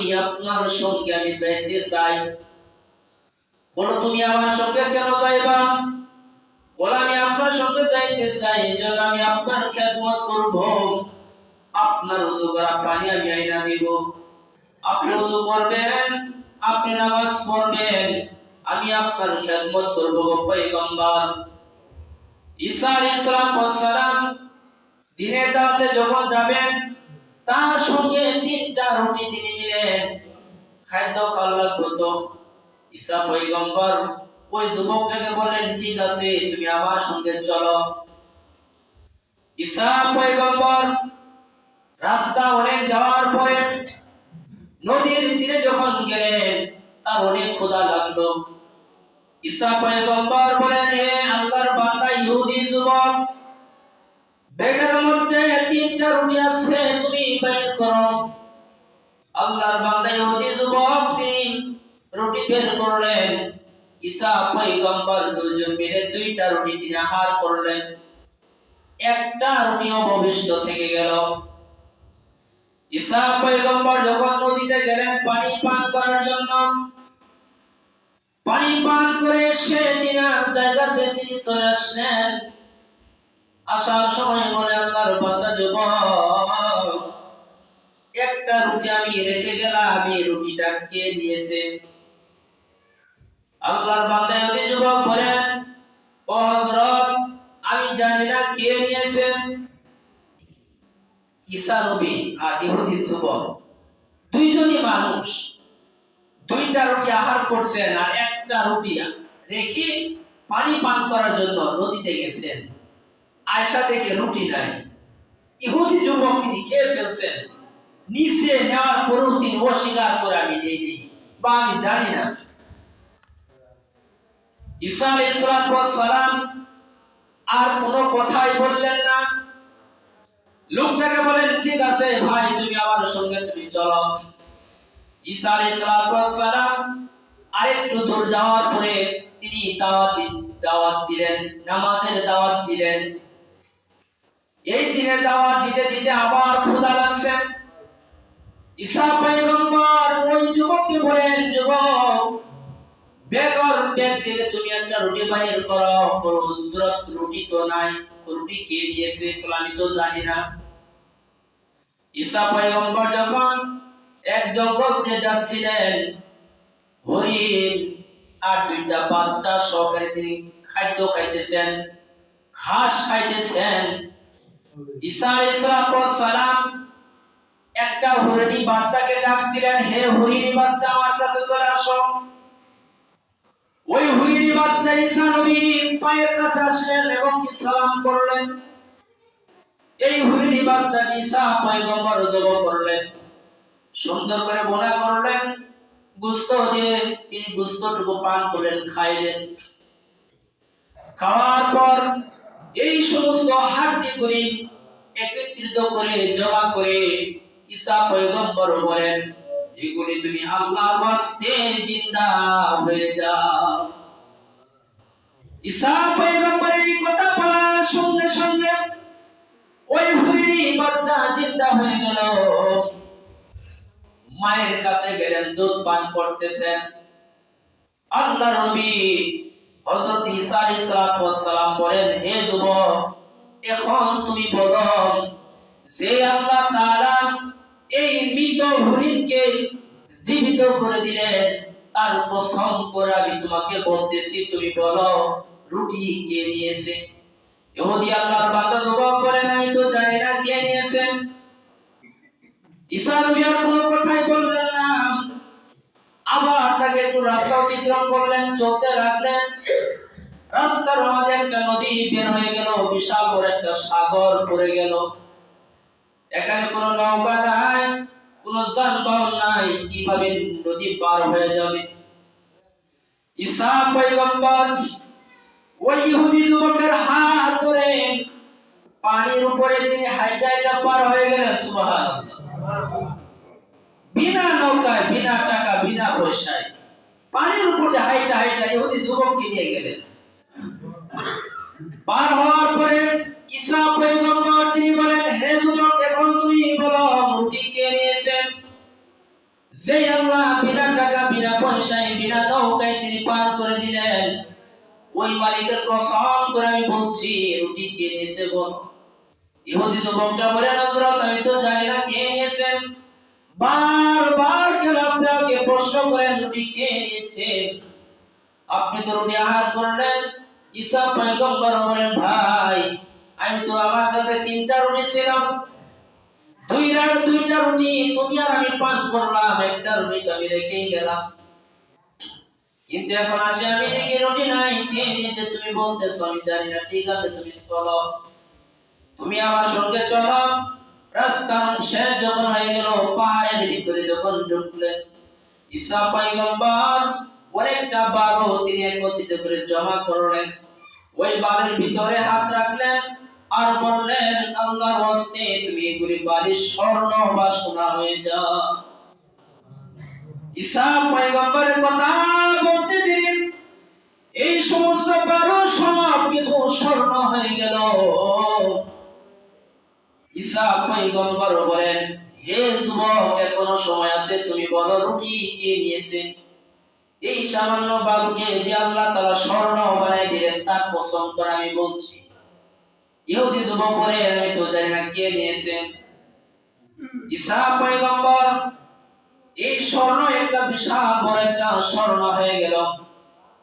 আমি আপনার সঙ্গে, আমি যাইতে চাই। বলো, তুমি আমার সঙ্গে কেন যাইবা? বলো, আমি আপনার সঙ্গে যাইতে চাই, এই জন্য আমি আপনার খেদমত করব। আপনার উদু করা পানি আমি আইনা দিব। আপনি উদু করবেন, আপনি নামাজ পড়বেন, আমি আপনার খেদমত করব গো পয়গম্বর। ঈসা আলাইহিস সালাম, দিনের দাওয়াতে যখন যাবেন তার সঙ্গে তিনটা রুটি তিনি নিলেন। খাদ্য খাওয়া লাগবে তো ঈসা পয়গম্বর, ওই যুবকটাকে বললেন, ঠিক আছে, তুমি আমার সঙ্গে চলো। ঈসা পয়গম্বর রাস্তা অনেক যাওয়ার পরে নদীর তীরে যখন গেলেন, তার অনেক ক্ষুধা লাগল। ঈসা পয়গম্বর বলেন হে আল্লাহর বান্দা, ইহুদি যুবক ব্যাগের মধ্যে তিনটা রুটি আছে, তুমি বের করো। আল্লাহর বান্দা ইহুদি যুবক তিনি রুটি বের করলেন। ঈসা, পয়গম্বর দুজন মিলে দুইটা রুটি তিনি আহার করলেন। একটা রুটি অবশিষ্ট থেকে গেল। ঈসা, পয়গম্বর যখন নদীতে গেলেন পানি পান করার জন্য, পানি পান করে সে তিনার জায়গাতে তিনি চলে আসলেন। আসার সময় মনে আল্লাহর বান্দা, যুবক, একটা রুটি আমি রেখে গেলাম আমি রুটিটা কে দিয়েছে আল্লাহর বান্দা ইহুদি যুবক বলেন ও হযরত, আমি জানি না কে নিয়েছে। ঈসা নবী আর ইহুদি যুবক, দুইজনই মানুষ, দুইটা রুটি আহার করছেন আর একটা রুটি রেখে পানি পান করার জন্য নদীতে গেছেন। আয়সা থেকে রুটি নাই ইহুদি যুবক তিনি খেয়ে ফেলছেন। নিচে নেওয়ার পরেও তিনি অস্বীকার করে আমি নেই নেই বা আমি জানি না। ঈসা আর কোনো কথাই বললেন না। লোকটাকে বলেন, ঠিক আছে ভাই, তুমি আমার সঙ্গে তুমি চলো। ঈসা আরেকটু দূর যাওয়ার পরে তিনি দাওয়াত দাওয়াত দিলেন, নামাজের দাওয়াত দিলেন। এই দিনের দাওয়াত দিতে দিতে আবার ক্ষুধা লাগছে। ঈসা পয়গম্বর ওই যুবককে বলেন, যুবক বেগর ব্যাগ থেকে তুমি একটা রুটি বাইর করো। হযরত রুটি তো নাই। রুটি কে দিয়েছে আমি তো জানি না। ঈসা পয়গম্বর যখন এক জঙ্গল দিয়ে যাচ্ছিলেন, হরিণ আর দুইটা বাচ্চা সহকারে তিনি খাদ্য খাইতেছেন, ঘাস খাইতেছেন। ঈসা আলাইহিস একটা হরিণী বাচ্চাকে ডাক দিলেন, হে হরিণী বাচ্চা, আমার কাছে চলে আসো। ওই হুইনি বাচ্চা ঈসা নবী পায়ের কাছে আসলেন এবং কি সালাম করলেন? এই হুইনি বাচ্চা ঈসা পয়গম্বর জব করলেন, সুন্দর করে বোনা করলেন, গুস্ত দিয়ে তিনি গুস্তটুকু পান করলেন, খাইলেন। খাওয়ার পর এই সমস্ত হাড্ডি করে একত্রিত করে, জমা করে ঈসা পয়গম্বর বলেন, এগুলি তুমি আল্লাহর ওয়াস্তে জিন্দা হয়ে যাও। ঈসা পয়গম্বর এই কথা বলার সঙ্গে সঙ্গে ওই হুরিনি বাচ্চা জিন্দা হয়ে গেল। মায়ের কাছে গেলেন, দুধ পান করতেছেন। আল্লাহর নবী হযরত ঈসা আলাইহিস সালাম বলেন, হে যুবক, এখন তুমি বলো, যে আল্লাহ তাআলা এই মৃত হরিণকে জীবিত করে দিলেন তার কসম করে আমি তোমাকে বলতেছি, তুমি বলো, রুটি কে নিয়েছে? ইহুদি আল্লাহর বান্দা জবাব করেন আমি তো জানি না কে নিয়েছে। ঈসা নবী আর কোনো কথাই বললেন না। আবার তাকে একটু রাস্তা অতিক্রম করলেন, চলতে রাখলেন রাস্তার মাঝে একটা নদী বের হয়ে গেল, বিশাল বড় একটা সাগর পড়ে গেল। এখানে কোনো নৌকা নাই, কোনো যানবাহন নাই, কীভাবে নদী পার হয়ে যাবে? ঈসা পয়গম্বর ওই ইহুদি যুবকের হাত ধরে পানির উপরে তিনি হাইটা হাইটা পার হয়ে গেলেন বিনা নৌকায়, বিনা টাকা, বিনা পয়সায় পানির উপরে হাইটা হাইটা ইহুদি যুবককে নিয়ে গেলেন। পার হওয়ার পরে ঈসা পয়গম্বর তিনি বলেন, হে যুবক, এখন তুমি বলো, মুরগি কে নিয়েছেন যে আল্লাহ বিনা টাকা, বিনা পয়সায়, বিনা নৌকায় তিনি পার করে দিলেন। ওই মালিকের কসম করে আমি বলছি রুটি কে নিয়েছে বল? ইহুদি যুবকটা বলে নজরত আমি তো জানি না কে নিয়েছেন বারবার কেন আপনাকে প্রশ্ন করেন রুটি কে নিয়েছে? আপনি তো রুটি আহার করলেন ঈসা পয়গম্বর বলেন, ভাই, আমি তো আমার কাছে তিনটা রুটি ছিলাম। দুই রাত, দুইটা রুটি, তুমি আর আমি পান করলাম, একটা রুটি তো আমি রেখেই গেলাম। কিন্তু এখন আসে আমি দেখি রুটি নাই, কে নিয়েছে তুমি বলতেছো, আমি জানি না, ঠিক আছে, তুমি চলো। তুমি আমার সঙ্গে চলো। রাস্তার শেষ যখন হয়ে গেল, পাহাড়ের ভিতরে যখন ঢুকলেন ঈসা পয়গম্বর অনেকটা বালু তিনি একত্রিত করে জমা করলেন। ওই বালের ভিতরে হাত রাখলেন আর বললেন, আল্লাহর হস্তে তুমি এগুলি বালির স্বর্ণ বা সোনা হয়ে যা ঈসা পয়গম্বরের কথা বলতে দিন এই সমস্ত সব কিছু স্বর্ণ হয়ে গেল। ঈসা পয়গম্বর বলেন, হে যুবক, এখনও সময় আছে, তুমি বলো রুটি কে নিয়েছে? এই সামান্য বালুকে যে আল্লাহ তাআলা স্বর্ণ বানাই দিলেন, তার করে আমি বলছি। ইহুদি যুবক বলে আমি তো জানি না কে নিয়েছে। পয়গম্বর, এই স্বর্ণ একটা বিশাল বড় একটা স্বর্ণ হয়ে গেল।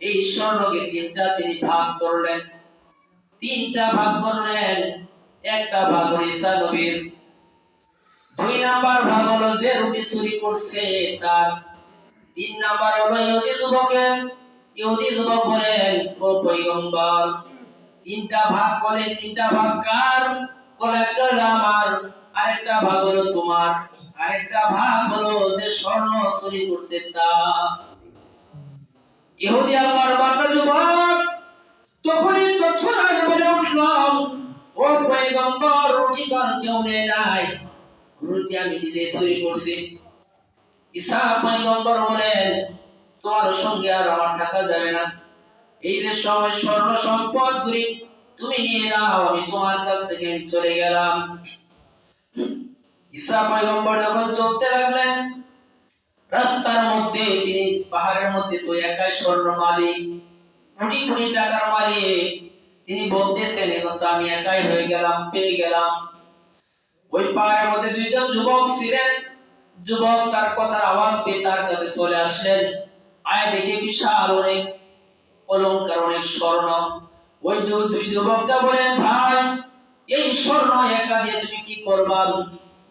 এই স্বর্ণকে তিনটা তিনি ভাগ করলেন। তিনটা ভাগ করলেন, একটা ভাগ ঈসা নবীর। দুই নাম্বার ভাগ হলো যে রুটি চুরি করছে তার তিন নাম্বার হলো ইহুদি যুবকের ইহুদি যুবক বলেন, ও পয়গম্বর, তিনটা ভাগ করে তিনটা ভাগ কার? বলে একটা হলো আমার আরেকটা ভাগ হলো তোমার। আরেকটা ভাগ হলো যে স্বর্ণ চুরি করছে তা। ইহুদি আল্লাহর বান্দা যুবক, তখনই তথ্য রাজ বলে উঠলাম, ও পয়গম্বর, রুটি আর কেউ নেয় নাই। রুটি আমি নিজে চুরি করছি। ঈসা পয়গম্বর তোমার সঙ্গে আর আমার থাকা যাবে না। এই যে সময় স্বর্ণ তুমি নিয়ে নাও, আমি তোমার কাছ থেকে আমি চলে গেলাম। ঈসা পয়গম্বর যখন চলতে লাগলেন, রাস্তার মধ্যে, তিনি পাহাড়ের মধ্যে তো একাই স্বর্ণ মালিক, কোটি কোটি টাকার মালিক, তিনি বলতেছেন এখন তো আমি একাই হয়ে গেলাম, পেয়ে গেলাম। ওই পাহাড়ের মধ্যে দুইজন যুবক ছিলেন যুবক তার কথার আওয়াজ পেয়ে তার কাছে চলে আসলেন। আয় দেখে বিশাল অনেক অলংকার অনেক স্বর্ণ। ওই দুই যুবকটা বলেন, ভাই, এই স্বর্ণ একা দিয়ে তুমি কি করবা?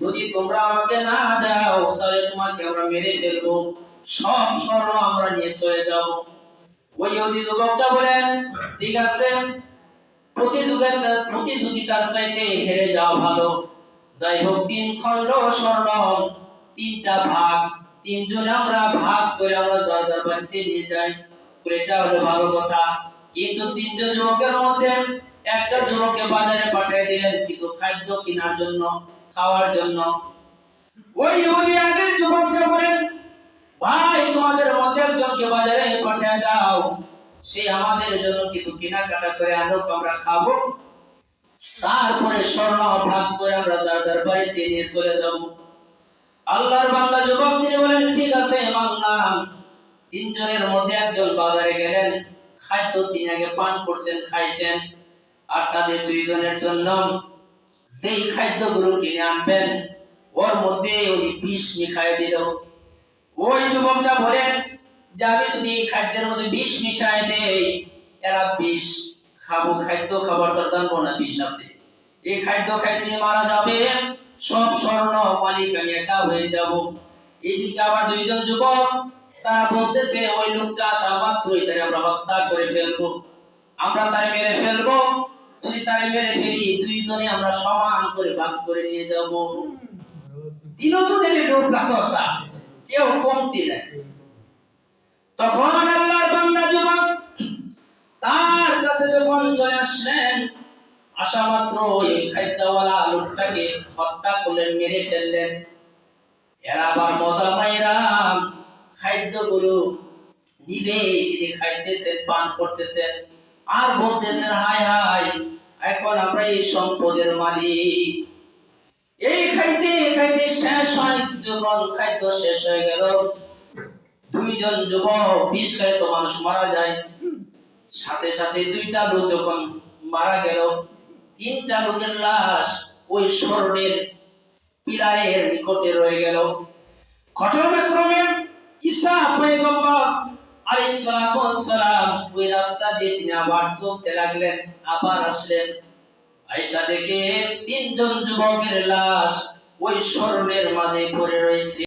যদি তোমরা আমাকে না দাও, তাহলে তোমাকে আমরা মেরে ফেলব। সব স্বর্ণ আমরা নিয়ে চলে যাব। ওই ইহুদি যুবকটা বলেন, ঠিক আছে, প্রতিযোগিতা, প্রতিযোগিতার চাইতে হেরে যাওয়া ভালো। যাই হোক তিন খণ্ড স্বর্ণ তিনটা ভাগ, তিনজনে আমরা ভাগ করে আমরা যার যার বাড়িতে নিয়ে যাই। এটা হলো ভালো কথা। কিন্তু তিনজন যুবকের মধ্যে একটা যুবককে বাজারে পাঠিয়ে দিলেন কিছু খাদ্য কেনার জন্য, খাওয়ার জন্য। ওই ইহুদি আগের যুবককে বলেন ভাই, তোমাদের মধ্যে একজনকে বাজারে পাঠিয়ে দাও। সে আমাদের জন্য কিছু কেনাকাটা করে আনুক, আমরা খাব। তারপরে স্বর্ণ ভাগ করে আমরা যার যার বাড়িতে নিয়ে চলে যাব। আল্লাহর বান্দা যুবক, তিনি বলেন, ঠিক আছে, মানলাম। তিনজনের মধ্যে একজন বাজারে গেলেন খাদ্য তিনি আগে পান করছেন, খাইছেন। আর তাদের দুইজনের জন্য যেই খাদ্যগুলো কিনে আনবেন, ওর মধ্যে উনি বিষ মিশাই দিল। ওই যুবকটা বলেন যে আমি যদি এই খাদ্যের মধ্যে বিষ মিশাই দেই, এরা বিষ খাব, খাদ্য খাবার তো জানব না, বিষ আছে। এই খাদ্য খাইতে মারা যাবে সব স্বর্ণ মালিক আমি একা হয়ে যাব। এইদিকে আবার দুইজন যুবক, তারা বলতেছে, ওই লোকটা আসা মাত্রই তাকে আমরা হত্যা করে ফেলব। আমরা তাকে মেরে ফেলব। যদি তারে মেরে ফেলি, দুইজনে আমরা সমান করে ভাগ করে নিয়ে যাব। তিনজনের লোক দশা কেউ কমতি নাই। তখন আল্লাহর বান্দা যুবক, তার কাছে যখন চলে আসলেন আসা মাত্র এই খাদ্যওয়ালা লোকটাকে হত্যা করলেন মেরে ফেললেন। এরা আবার মজা পাইরাম খাদ্যগুলো নিজে তিনি খাইতেছেন, পান করতেছেন আর বলতেছেন হাই হাই এখন আমরা এই সম্পদের মালিক। এই খাইতে খাইতে শেষ হয়। যখন খাদ্য শেষ হয়ে গেল, দুইজন যুবক বিষ খাইত মানুষ মারা যায়। সাথে সাথে দুইটা লোক যখন মারা গেল তিনটা লোকের লাশ ওই স্মরণের পিলারের নিকটে রয়ে গেল। ঘটনাক্রমে ঈসা পয়গম্বর আলাইহিস সালাতু ওয়াস সালাম ওই রাস্তা দিয়ে তিনি আবার চলতে লাগলেন, আবার আসলেন। আয়েশা দেখে তিনজন যুবকের লাশ ওই স্মরণের মাঝে পড়ে রয়েছে।